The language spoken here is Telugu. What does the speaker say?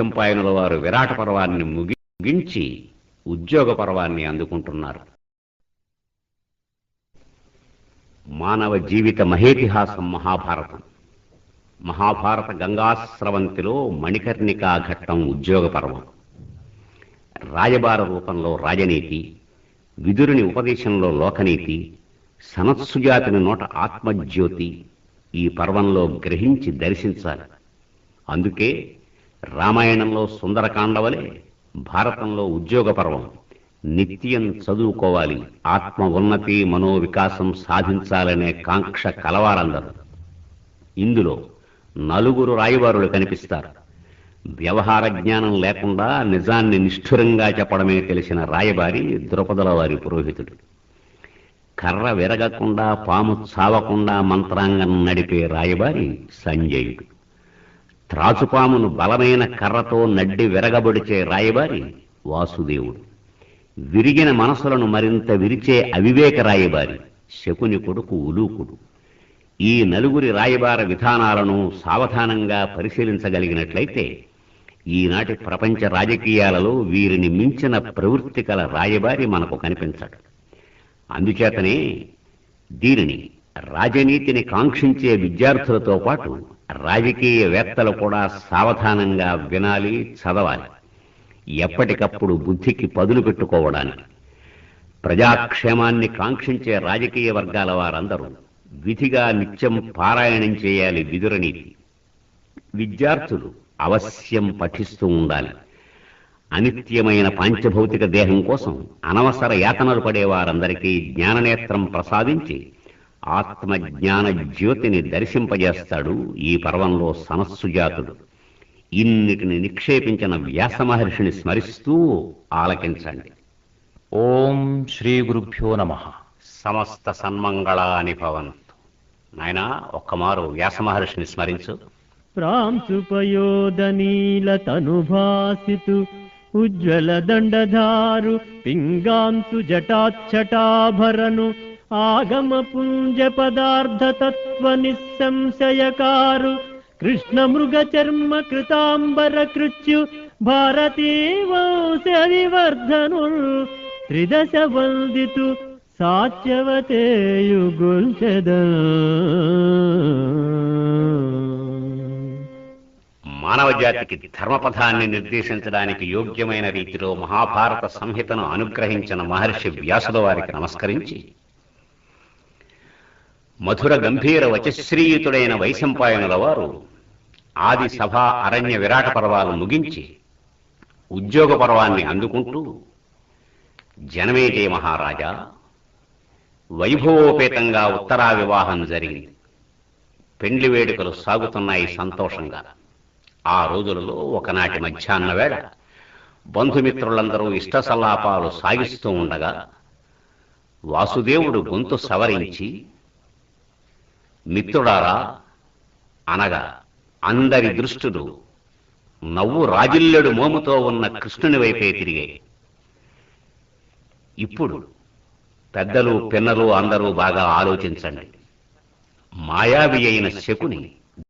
చెంపాయనుల వారు విరాట పర్వాన్ని ముగించి ఉద్యోగ పర్వాన్ని అందుకుంటున్నారు. మానవ జీవిత మహేతిహాసం మహాభారతం. మహాభారత గంగాస్రవంతిలో మణికర్ణికా ఘట్టం ఉద్యోగ పర్వం. రాయబార రూపంలో రాజనీతి విదురుని ఉపదేశంలో లోకనీతి సనత్సుజాతిని నోట ఆత్మజ్యోతి ఈ పర్వంలో గ్రహించి దర్శించాలి. అందుకే రామాయణంలో సుందరకాండవలే భారతంలో ఉద్యోగ పర్వం నిత్యం చదువుకోవాలి ఆత్మ ఉన్నతి మనోవికాసం సాధించాలనే కాంక్ష కలవారందరూ. ఇందులో నలుగురు రాయబారులు కనిపిస్తారు. వ్యవహార జ్ఞానం లేకుండా నిజాన్ని నిష్ఠురంగా చెప్పడమే తెలిసిన రాయబారి ద్రుపదల వారి పురోహితుడు. కర్ర విరగకుండా పాము చావకుండా మంత్రాంగం నడిపే రాయబారి సంజయుడు. త్రాచుపామును బలమైన కర్రతో నడ్డి విరగబడిచే రాయబారి వాసుదేవుడు. విరిగిన మనసులను మరింత విరిచే అవివేక రాయబారి శకుని కొడుకు ఉలూకుడు. ఈ నలుగురి రాయబార విధానాలను సావధానంగా పరిశీలించగలిగినట్లయితే ఈనాటి ప్రపంచ రాజకీయాలలో వీరిని మించిన ప్రవృత్తి కల రాయబారి మనకు కనిపించడు. అందుచేతనే దీనిని రాజనీతిని కాంక్షించే విద్యార్థులతో పాటు రాజకీయవేత్తలు కూడా సావధానంగా వినాలి చదవాలి. ఎప్పటికప్పుడు బుద్ధికి పదులు పెట్టుకోవడానికి. ప్రజాక్షేమాన్ని కాంక్షించే రాజకీయ వర్గాల వారందరూ విధిగా నిత్యం పారాయణం చేయాలి విదురనీతి విద్యార్థులు అవశ్యం పఠిస్తూ ఉండాలి. అనిత్యమైన పాంచభౌతిక దేహం కోసం అనవసర యాతనలు పడే వారందరికీ జ్ఞాననేత్రం ప్రసాదించి ఆత్మజ్ఞాన జ్యోతిని దర్శింపజేస్తాడు ఈ పర్వంలో సనస్సుజాతుడు ఇన్నిటిని నిక్షేపించిన వ్యాస మహర్షిని స్మరిస్తూ ఆలకించండి. ఓం శ్రీ గురుభ్యో నమ. సమస్త సన్మంగళాని భవంతు. నాయనా ఒక్కమారు వ్యాస మహర్షిని స్మరించు. ప్రాంశుపయోదనీలతనుభాసితు ఉజ్వల దండధారు పింగాంసు జటాచ్చటాభరను ఆగమ పుంజ పదార్థ తత్వ నిస్సంశయకారు కృష్ణ మృగ చర్మ కృతాంబర కృత్యు భారతీ వంశవివర్ధను త్రిదశ వందితు సాత్యవతేయుగొల్చెద మానవ జాతికి ధర్మపథాన్ని నిర్దేశించడానికి యోగ్యమైన రీతిలో మహాభారత సంహితను అనుగ్రహించిన మహర్షి వ్యాసుల వారికి నమస్కరించి మధుర గంభీర వచశ్రీయుతుడైన వైశంపాయనుల వారు ఆది సభ అరణ్య విరాట పర్వాలు ముగించి ఉద్యోగ పర్వాన్ని అందుకుంటూ జనమేజయ మహారాజా వైభవోపేతంగా ఉత్తరా వివాహం జరిగింది. పెండ్లి వేడుకలు సాగుతున్నాయి సంతోషంగా. ఆ రోజులలో ఒకనాటి మధ్యాహ్న వేళ బంధుమిత్రులందరూ ఇష్టసల్లాపాలు సాగిస్తూ ఉండగా వాసుదేవుడు గొంతు సవరించి మిత్రుడారా? అనగా అందరి దృష్టులు నవ్వు రాజిల్లెడు మోముతో ఉన్న కృష్ణుని వైపే తిరిగాయి ఇప్పుడు పెద్దలు పిన్నలు అందరూ బాగా ఆలోచించండి. మాయావి అయిన శకుని